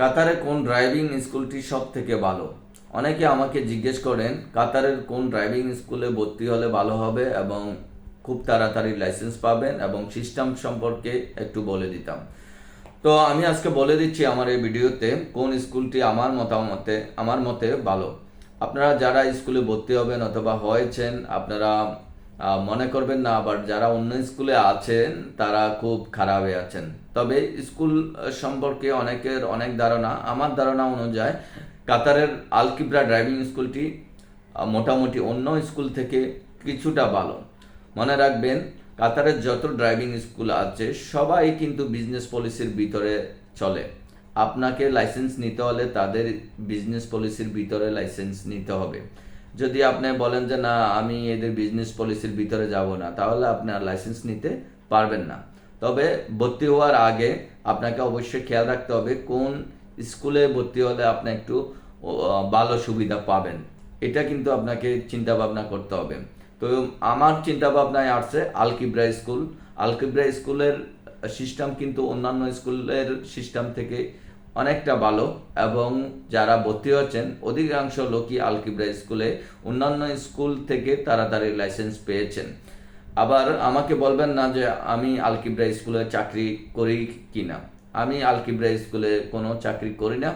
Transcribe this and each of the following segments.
কাতারে কোন ড্রাইভিং স্কুলটি সব থেকে ভালো? অনেকে আমাকে জিজ্ঞেস করেন, কাতারের কোন ড্রাইভিং স্কুলে ভর্তি হলে ভালো হবে এবং খুব তাড়াতাড়ি লাইসেন্স পাবেন এবং সিস্টেম সম্পর্কে একটু বলে দিতাম। তো আমি আজকে বলে দিচ্ছি আমার এই ভিডিওতে কোন স্কুলটি আমার মতামতে, আমার মতে ভালো। আপনারা যারা স্কুলে ভর্তি হবেন অথবা হয়েছেন, আপনারা মনে করবেন না আবার যারা অন্য স্কুলে আছেন, তারা খুব খারাপে আছেন। তবে স্কুল সম্পর্কে অনেকের অনেক ধারণা। আমার ধারণা অনুযায়ী, কাতারের আলকিব্রা ড্রাইভিং স্কুলটি মোটামুটি অন্য স্কুল থেকে কিছুটা ভালো। মনে রাখবেন, কাতারের যত ড্রাইভিং স্কুল আছে, সবাই কিন্তু বিজনেস পলিসির ভিতরে চলে। আপনাকে লাইসেন্স নিতে হলে তাদের বিজনেস পলিসির ভিতরে লাইসেন্স নিতে হবে। যদি আপনি বলেন যে, না, আমি এদের বিজনেস পলিসির ভিতরে যাব না, তাহলে আপনার লাইসেন্স নিতে পারবেন না। তবে ভর্তি হওয়ার আগে আপনাকে অবশ্যই খেয়াল রাখতে হবে, কোন স্কুলে ভর্তি হলে আপনি একটু ভালো সুবিধা পাবেন। এটা কিন্তু আপনাকে চিন্তা ভাবনা করতে হবে। তো আমার চিন্তা ভাবনায় আসছে আলকিব্রা স্কুল আলকিব্রা স্কুলের সিস্টেম কিন্তু অন্যান্য স্কুলের সিস্টেম থেকে অনেকটা ভালো এবং যারা ভর্তি হচ্ছেন, অধিকাংশ লোকই আলকিব্রা স্কুলে, অন্যান্য স্কুল থেকে তাড়াতাড়ি লাইসেন্স পেয়েছেন। আবার আমাকে বলবেন না যে আমি আলকিব্রা স্কুলে চাকরি করি কিনা। আমি আলকিব্রা স্কুলে কোনো চাকরি করি না।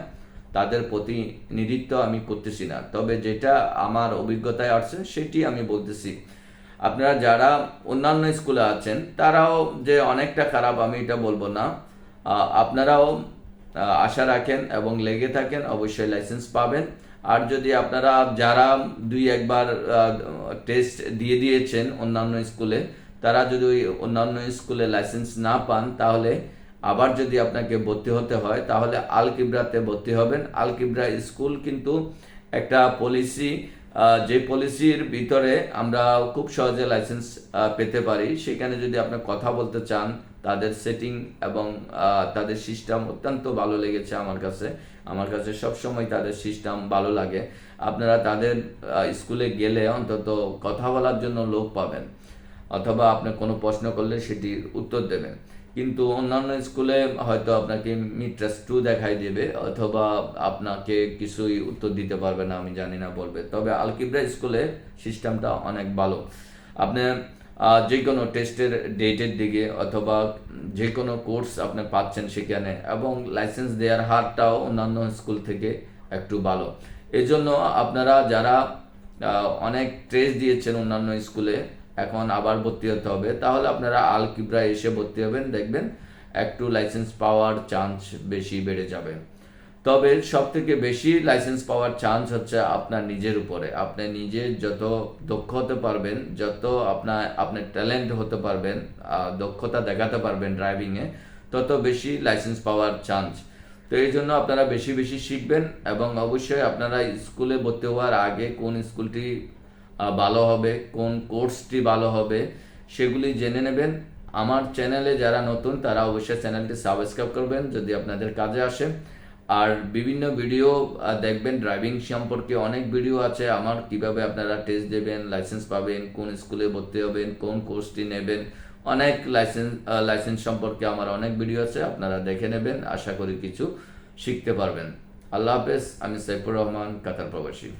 তাদের প্রতিনিধিত্ব আমি করতেছি না। তবে যেটা আমার অভিজ্ঞতায় আসছে, সেটি আমি বলতেছি। আপনারা যারা অন্যান্য স্কুলে আছেন, তারাও যে অনেকটা খারাপ, আমি এটা বলব না। আপনারাও আশা রাখেন এবং লেগে থাকেন, অবশ্যই লাইসেন্স পাবেন। আর যদি আপনারা যারা দুই একবার টেস্ট দিয়ে দিয়েছেন অন্যান্য স্কুলে, তারা যদি ওই অন্যান্য স্কুলে লাইসেন্স না পান, তাহলে আবার যদি আপনাকে ভর্তি হতে হয়, তাহলে আল কিবরাতে ভর্তি হবেন। আল কিবরা স্কুল কিন্তু একটা পলিসি যে পলিসির ভিতরে আমরা খুব সহজে লাইসেন্স পেতে পারি, সেখানে যদি আপনি কথা বলতে চান, তাদের সেটিং এবং তাদের সিস্টেম অত্যন্ত ভালো লেগেছে আমার কাছে। আমার কাছে সবসময় তাদের সিস্টেম ভালো লাগে। আপনারা তাদের স্কুলে গেলে অন্তত কথা বলার জন্য লোক পাবেন। অথবা আপনি কোনো প্রশ্ন করলে সেটির উত্তর দেবেন। কিন্তু অন্যান্য স্কুলে হয়তো আপনাকে মিট্রাস টু দেখাই দেবে, অথবা আপনাকে কিছুই উত্তর দিতে পারবে না, আমি জানি না বলবে। তবে আলকিব্রা স্কুলে সিস্টেমটা অনেক ভালো। আপনি যে কোনো টেস্টের ডেটের দিকে অথবা যে কোনো কোর্স আপনি পাচ্ছেন সেখানে, এবং লাইসেন্স দেওয়ার হারটাও অন্যান্য স্কুল থেকে একটু ভালো। এজন্য আপনারা যারা অনেক ট্রেস দিয়েছেন অন্যান্য স্কুলে এখন আবার ভর্তি হতে হবে। তাহলে আপনারা আল কিবরা এসে ভর্তি হবেন, দেখবেন একটু লাইসেন্স পাওয়ার চান্স বেশি বেড়ে যাবে। তবে সব থেকে বেশি লাইসেন্স পাওয়ার চান্স হচ্ছে আপনার নিজের উপরে। আপনি নিজে যত দক্ষ হতে পারবেন, যত আপনার আপনার ট্যালেন্ট হতে পারবেন দক্ষতা দেখাতে পারবেন ড্রাইভিংয়ে তত বেশি লাইসেন্স পাওয়ার চান্স তো এই জন্য আপনারা বেশি বেশি শিখবেন এবং অবশ্যই আপনারা স্কুলে ভর্তি হওয়ার আগে কোন স্কুলটি ভালো হবে, কোন কোর্সটি ভালো হবে, সেগুলি জেনে নেবেন। আমার চ্যানেলে যারা নতুন, তারা অবশ্যই চ্যানেলটি সাবস্ক্রাইব করবেন যদি আপনাদের কাজে আসে। আর বিভিন্ন ভিডিও দেখবেন। ড্রাইভিং সম্পর্কে অনেক ভিডিও আছে। আমার কীভাবে আপনারা টেস্ট দেবেন লাইসেন্স পাবেন, কোন স্কুলে ভর্তি হবেন, কোন কোর্সটি নেবেন, অনেক লাইসেন্স লাইসেন্স সম্পর্কে আমার অনেক ভিডিও আছে। আপনারা দেখে নেবেন। আশা করি কিছু শিখতে পারবেন। আল্লাহ হাফেজ। আমি সাইফুর রহমান, কাতার প্রবাসী।